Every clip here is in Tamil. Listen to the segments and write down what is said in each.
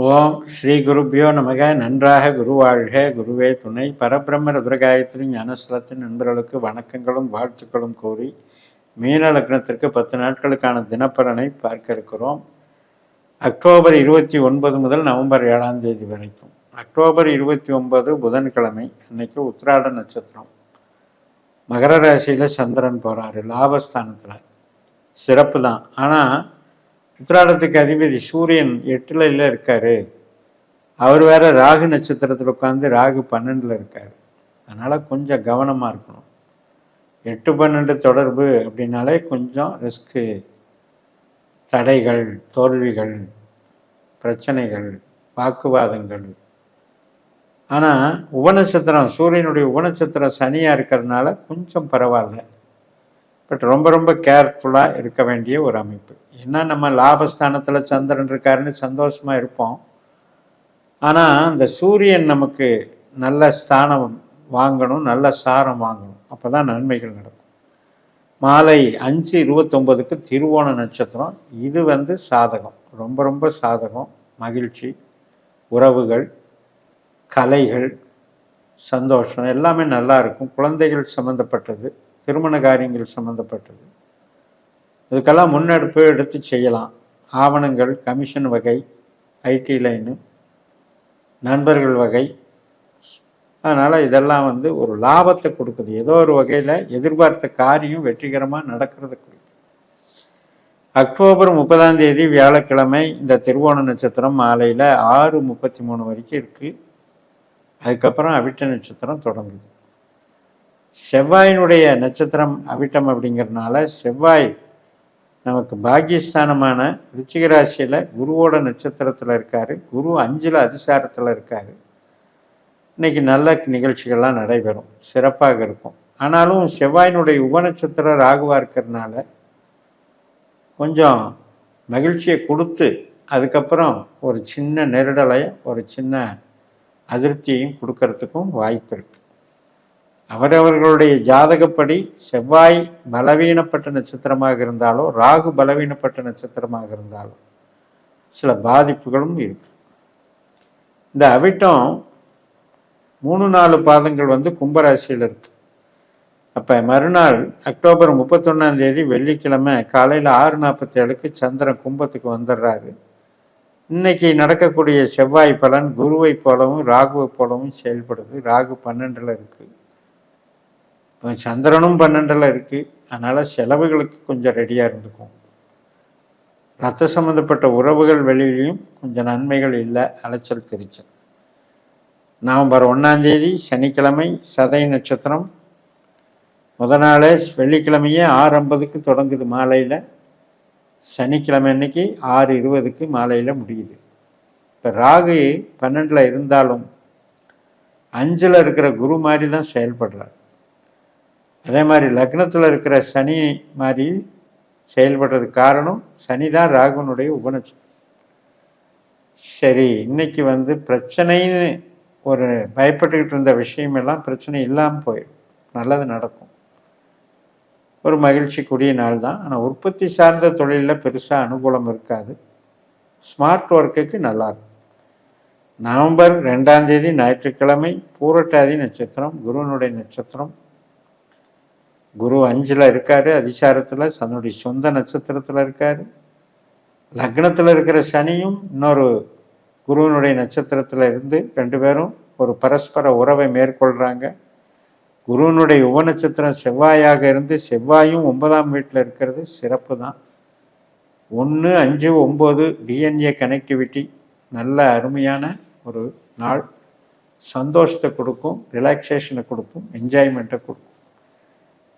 ஓம் ஸ்ரீ குருப்பியோ நமக. நன்றாக குருவாழ்க குருவே துணை. பரபிரம்ம ருத்ரகாயத்ரி ஞானஸ்தலத்தின் நண்பர்களுக்கு வணக்கங்களும் வாழ்த்துக்களும் கூறி மீன லக்னத்திற்கு பத்து நாட்களுக்கான தினப்பலனை பார்க்க இருக்கிறோம். அக்டோபர் இருபத்தி ஒன்பது முதல் நவம்பர் ஏழாம் தேதி வரைக்கும். அக்டோபர் இருபத்தி ஒன்பது புதன்கிழமை அன்னைக்கு உத்திராட நட்சத்திரம். மகர ராசியில் சந்திரன் போகிறாரு லாபஸ்தானத்தில். சிறப்பு தான் ஆனால் உத்திராடத்துக்கு அதிபதி சூரியன் எட்டுல இல்ல இருக்காரு. அவர் வேற ராகு நட்சத்திரத்தில் உட்காந்து ராகு பன்னெண்டில் இருக்காரு. அதனால் கொஞ்சம் கவனமாக இருக்கணும். எட்டு பன்னெண்டு தொடர்பு அப்படின்னாலே கொஞ்சம் ரிஸ்க்கு தடைகள் தோல்விகள் பிரச்சனைகள் வாக்குவாதங்கள். ஆனால் உபநட்சத்திரம் சூரியனுடைய உபநட்சத்திரம் சனியாக இருக்கிறதுனால கொஞ்சம் பரவாயில்ல. பட் ரொம்ப ரொம்ப கேர்ஃபுல்லாக இருக்க வேண்டிய ஒரு அமைப்பு. ஏன்னா நம்ம லாபஸ்தானத்தில் சந்திரன் இருக்காருன்னு சந்தோஷமாக இருப்போம். ஆனால் அந்த சூரியன் நமக்கு நல்ல ஸ்தானம் வாங்கணும் நல்ல சாரம் வாங்கணும். அப்போ தான் நன்மைகள் நடக்கும். மாலை அஞ்சு இருபத்தொம்பதுக்கு திருவோண நட்சத்திரம் இது வந்து சாதகம். ரொம்ப ரொம்ப சாதகம். மகிழ்ச்சி உறவுகள் கலைகள் சந்தோஷம் எல்லாமே நல்லா இருக்கும். குழந்தைகள் சம்மந்தப்பட்டது திருமண காரியங்கள் சம்மந்தப்பட்டது இதுக்கெல்லாம் முன்னெடுப்பு எடுத்து செய்யலாம். ஆவணங்கள் கமிஷன் வகை ஐடி லைனு நண்பர்கள் வகை. அதனால் இதெல்லாம் வந்து ஒரு லாபத்தை கொடுக்குது. ஏதோ ஒரு வகையில் எதிர்பார்த்த காரியம் வெற்றிகரமாக நடக்கிறது குறித்து அக்டோபர் முப்பதாம் தேதி வியாழக்கிழமை இந்த திருவோண நட்சத்திரம் மாலையில் ஆறு முப்பத்தி மூணு வரைக்கும் இருக்குது அதுக்கப்புறம் அவிட்ட நட்சத்திரம் தொடங்குது. செவ்வாயினுடைய நட்சத்திரம் அவிட்டம் அப்படிங்கிறதுனால செவ்வாய் நமக்கு பாக்கியஸ்தானமான ருச்சிக ராசியில் குருவோட நட்சத்திரத்தில் இருக்கார். குரு அஞ்சில் அதிசாரத்தில் இருக்கார். இன்னைக்கு நல்ல நிகழ்ச்சிகள்லாம் நடைபெறும். சிறப்பாக இருக்கும். ஆனாலும் செவ்வாயினுடைய உபநட்சத்திர ராகுவாக இருக்கிறதுனால கொஞ்சம் மகிழ்ச்சியை கொடுத்து அதுக்கப்புறம் ஒரு சின்ன நெருடலை ஒரு சின்ன அதிருப்தியையும் கொடுக்கறதுக்கும் வாய்ப்பு இருக்குது அவரவர்களுடைய ஜாதகப்படி செவ்வாய் பலவீனப்பட்ட நட்சத்திரமாக இருந்தாலோ ராகு பலவீனப்பட்ட நட்சத்திரமாக இருந்தாலோ சில பாதிப்புகளும் இருக்கு. இந்த அவிட்டம் மூணு நாலு பாதங்கள் வந்து கும்பராசியில் இருக்கு. அப்போ மறுநாள் அக்டோபர் முப்பத்தொன்னாம் தேதி வெள்ளிக்கிழமை காலையில் ஆறு நாற்பத்தி ஏழுக்கு சந்திரன் கும்பத்துக்கு வந்துடுறாரு இன்னைக்கு நடக்கக்கூடிய செவ்வாய் பலன் குருவை போலவும் ராகுவை போலவும் செயல்படுது. ராகு பன்னெண்டில் இருக்குது இப்போ சந்திரனும் பன்னெண்டில் இருக்குது அதனால் செலவுகளுக்கு கொஞ்சம் ரெடியாக இருந்துக்கும் ரத்த சம்மந்தப்பட்ட உறவுகள் வெளியிலையும் கொஞ்சம் நன்மைகள் இல்லை அலைச்சல் திருச்சல். நவம்பர் ஒன்றாந்தேதி சனிக்கிழமை சதை நட்சத்திரம். முத நாளே வெள்ளிக்கிழமையே ஆறு ஐம்பதுக்கு தொடங்குது மாலையில். சனிக்கிழமை அன்னைக்கு ஆறு இருபதுக்கு மாலையில் முடியுது. இப்போ ராகு பன்னெண்டில் இருந்தாலும் அஞ்சில் இருக்கிற குரு மாதிரி தான் செயல்படுறார். அதே மாதிரி லக்னத்தில் இருக்கிற சனி மாதிரி செயல்படுறதுக்கு காரணம் சனி தான் ராகுனுடைய உபநட்சம் சரி இன்னைக்கு வந்து பிரச்சனைன்னு ஒரு பயப்பட்டுக்கிட்டு இருந்த விஷயமெல்லாம் பிரச்சனை இல்லாமல் போயிடும். நல்லது நடக்கும். ஒரு மகிழ்ச்சிக்குரிய நாள் தான். ஆனால் உற்பத்தி சார்ந்த தொழிலில் பெருசாக அனுகூலம் இருக்காது. ஸ்மார்ட் ஒர்க்குக்கு நல்லாயிருக்கும் நவம்பர் ரெண்டாம் தேதி ஞாயிற்றுக்கிழமை பூரட்டாதி நட்சத்திரம் குருவனுடைய நட்சத்திரம் குரு அஞ்சில் இருக்காரு அதிசாரத்தில் தன்னுடைய சொந்த நட்சத்திரத்தில் இருக்காரு. லக்னத்தில் இருக்கிற சனியும் இன்னொரு குருவினுடைய நட்சத்திரத்தில் இருந்து ரெண்டு பேரும் ஒரு பரஸ்பர உறவை மேற்கொள்கிறாங்க குருவினுடைய உப நட்சத்திரம் செவ்வாயாக இருந்து செவ்வாயும் ஒன்பதாம் வீட்டில் இருக்கிறது சிறப்பு தான். ஒன்று அஞ்சு ஒம்பது டிஎன்ஏ கனெக்டிவிட்டி நல்ல அருமையான ஒரு நாள். சந்தோஷத்தை கொடுக்கும் ரிலாக்ஸேஷனை கொடுக்கும் என்ஜாய்மெண்ட்டை கொடுக்கும்.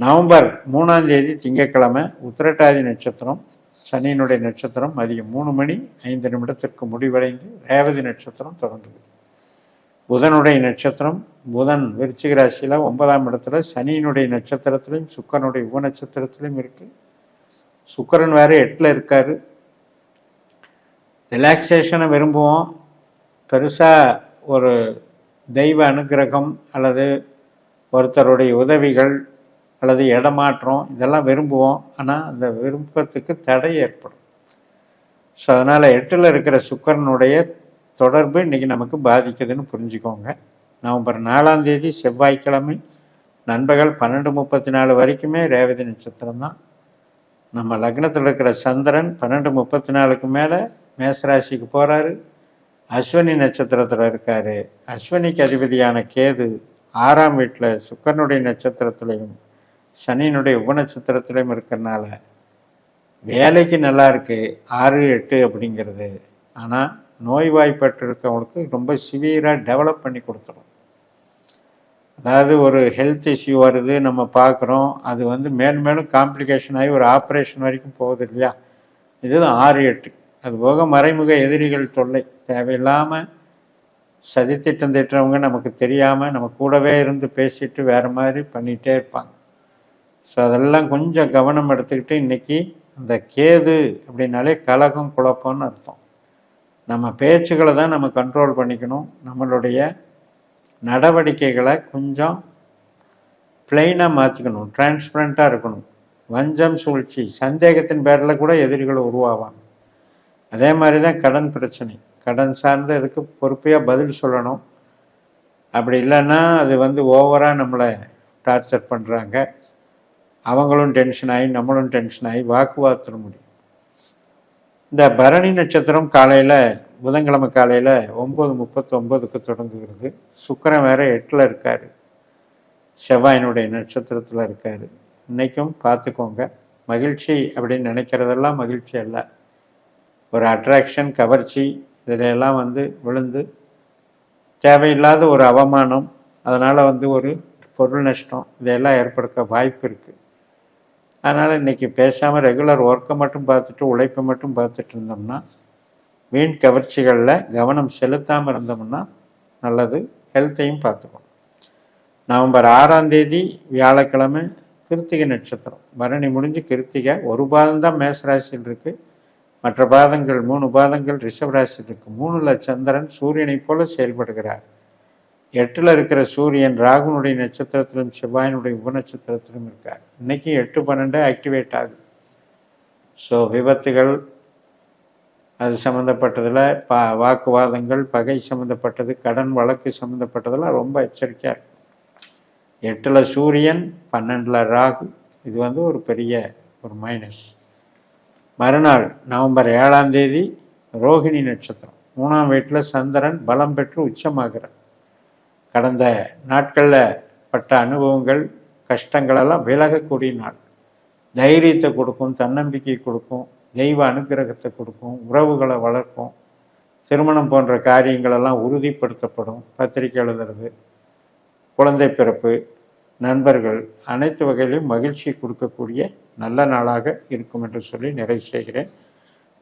நவம்பர் மூணாம் தேதி திங்கட்கிழமை உத்திரட்டாதி நட்சத்திரம் சனியினுடைய நட்சத்திரம் மதியம் மூணு மணி ஐந்து நிமிடத்திற்கு முடிவடைந்து ரேவதி நட்சத்திரம் தொடங்குது புதனுடைய நட்சத்திரம் புதன் விருச்சிக ராசியில் ஒன்பதாம் இடத்துல சனியினுடைய நட்சத்திரத்திலையும் சுக்கரனுடைய உப நட்சத்திரத்திலையும் இருக்கு. சுக்கரன் வேறு எட்டில் இருக்காரு. ரிலாக்ஸேஷனை விரும்புவோம். பெருசாக ஒரு தெய்வ அனுகிரகம் அல்லது ஒருத்தருடைய உதவிகள் அல்லது இடமாற்றம் இதெல்லாம் விரும்புவோம். ஆனால் அந்த விருப்பத்துக்கு தடை ஏற்படும். ஸோ அதனால் எட்டில் இருக்கிற சுக்கரனுடைய தொடர்பு இன்றைக்கி நமக்கு பாதிக்குதுன்னு புரிஞ்சுக்கோங்க. நவம்பர் நாலாம் தேதி செவ்வாய்க்கிழமை நண்பகல் பன்னெண்டு முப்பத்தி நாலு வரைக்குமே ரேவதி நட்சத்திரம் தான். நம்ம லக்னத்தில் இருக்கிற சந்திரன் பன்னெண்டு முப்பத்தி நாலுக்கு மேலே மேசராசிக்கு போகிறாரு அஸ்வினி நட்சத்திரத்தில் இருக்கார். அஸ்வினிக்கு அதிபதியான கேது ஆறாம் வீட்டில் சுக்கரனுடைய நட்சத்திரத்துலையும் சனியினுடைய உபநட்சத்திரத்திலையும் இருக்கிறனால வேலைக்கு நல்லா இருக்குது ஆறு எட்டு அப்படிங்கிறது. ஆனால் நோய்வாய்ப்பட்டு இருக்கவங்களுக்கு ரொம்ப சிவியராக டெவலப் பண்ணி கொடுத்துரும். அதாவது ஒரு ஹெல்த் இஷ்யூ வருது நம்ம பார்க்குறோம். அது வந்து மேலும் மேலும் காம்ப்ளிகேஷன் ஆகி ஒரு ஆப்ரேஷன் வரைக்கும் போகுது இல்லையா? இதுதான் ஆறு எட்டு. அது போக மறைமுக எதிரிகள் தொல்லை. தேவையில்லாமல் சதித்திட்டம் திட்டுறவங்க நமக்கு தெரியாமல் நம்ம கூடவே இருந்து பேசிட்டு வேறு மாதிரி பண்ணிகிட்டே இருப்பாங்க. ஸோ அதெல்லாம் கொஞ்சம் கவனம் எடுத்துக்கிட்டு இன்றைக்கி அந்த கேது அப்படின்னாலே கலகம் குழப்பம்னு அர்த்தம். நம்ம பேச்சுகளை தான் நம்ம கண்ட்ரோல் பண்ணிக்கணும். நம்மளுடைய நடவடிக்கைகளை கொஞ்சம் பிளெயினாக மாற்றிக்கணும் டிரான்ஸ்பரண்ட்டாக இருக்கணும். வஞ்சம் சூழ்ச்சி சந்தேகத்தின் பேரில் கூட எதிரிகள் உருவாவாங்க. அதே மாதிரி தான் கடன் பிரச்சனை. கடன் சார்ந்த இதுக்கு பொறுப்பையாக பதில் சொல்லணும்? அப்படி இல்லைன்னா அது வந்து ஓவராக நம்மளை டார்ச்சர் பண்ணுறாங்க அவங்களும் டென்ஷன் ஆகி நம்மளும் டென்ஷன் ஆகி வாக்குவாதத்தில் முடியும். இந்த பரணி நட்சத்திரம் காலையில் புதன்கிழமை காலையில் ஒம்பது முப்பத்தி ஒம்பதுக்கு தொடங்குகிறது. சுக்கரன் வேற எட்டில் இருக்கார். செவ்வாயினுடைய நட்சத்திரத்தில் இருக்கார். இன்றைக்கும் பார்த்துக்கோங்க. மகிழ்ச்சி அப்படின்னு நினைக்கிறதெல்லாம் மகிழ்ச்சி அல்ல. ஒரு அட்ராக்ஷன் கவர்ச்சி இதில் எல்லாம் வந்து விழுந்து தேவையில்லாத ஒரு அவமானம் அதனால் வந்து ஒரு பொருள் நஷ்டம் இதையெல்லாம் ஏற்படுத்த வாய்ப்பு இருக்குது அதனால் இன்றைக்கி பேசாமல் ரெகுலர் ஒர்க்கை மட்டும் பார்த்துட்டு உழைப்பை மட்டும் பார்த்துட்டு இருந்தோம்னா வீண் கவர்ச்சிகளில் கவனம் செலுத்தாமல் இருந்தோம்னா நல்லது ஹெல்த்தையும் பார்த்துக்கணும். நவம்பர் ஆறாம் தேதி வியாழக்கிழமை கிருத்திகை நட்சத்திரம். பரணி முடிஞ்சு கிருத்திகை ஒரு பாதம் தான் மேசராசியில் இருக்குது மற்ற பாதங்கள் மூணு பாதங்கள் ரிஷபராசியில் இருக்குது மூணில் சந்திரன் சூரியனைப் போல செயல்படுகிறார். எட்டில் இருக்கிற சூரியன் ராகுனுடைய நட்சத்திரத்திலும் செவ்வாயினுடைய உபநட்சத்திரத்திலும் இருக்கார். இன்னைக்கு எட்டு பன்னெண்டு ஆக்டிவேட் ஆகுது. ஸோ விபத்துகள் அது சம்மந்தப்பட்டதில் பா வாக்குவாதங்கள் பகை சம்மந்தப்பட்டது கடன் வழக்கு சம்மந்தப்பட்டதெல்லாம் ரொம்ப எச்சரிக்கையாக இருக்கும். எட்டில் சூரியன் பன்னெண்டில் ராகு இது வந்து ஒரு பெரிய ஒரு மைனஸ் மறுநாள் நவம்பர் ஏழாம் தேதி ரோஹிணி நட்சத்திரம். மூணாம் வீட்டில் சந்திரன் பலம் பெற்று உச்சமாகிறார். கடந்த நாட்களில் பட்ட அனுபவங்கள் கஷ்டங்களெல்லாம் விலகக்கூடிய நாள். தைரியத்தை கொடுக்கும் தன்னம்பிக்கை கொடுக்கும் தெய்வ அனுகிரகத்தை கொடுக்கும் உறவுகளை வளர்க்கும் திருமணம் போன்ற காரியங்களெல்லாம் உறுதிப்படுத்தப்படும் பத்திரிக்கை எழுதுறது குழந்தை பிறப்பு நண்பர்கள் அனைத்து வகையிலும் மகிழ்ச்சி கொடுக்கக்கூடிய நல்ல நாளாக இருக்கும் என்று சொல்லி நிறைவு செய்கிறேன்.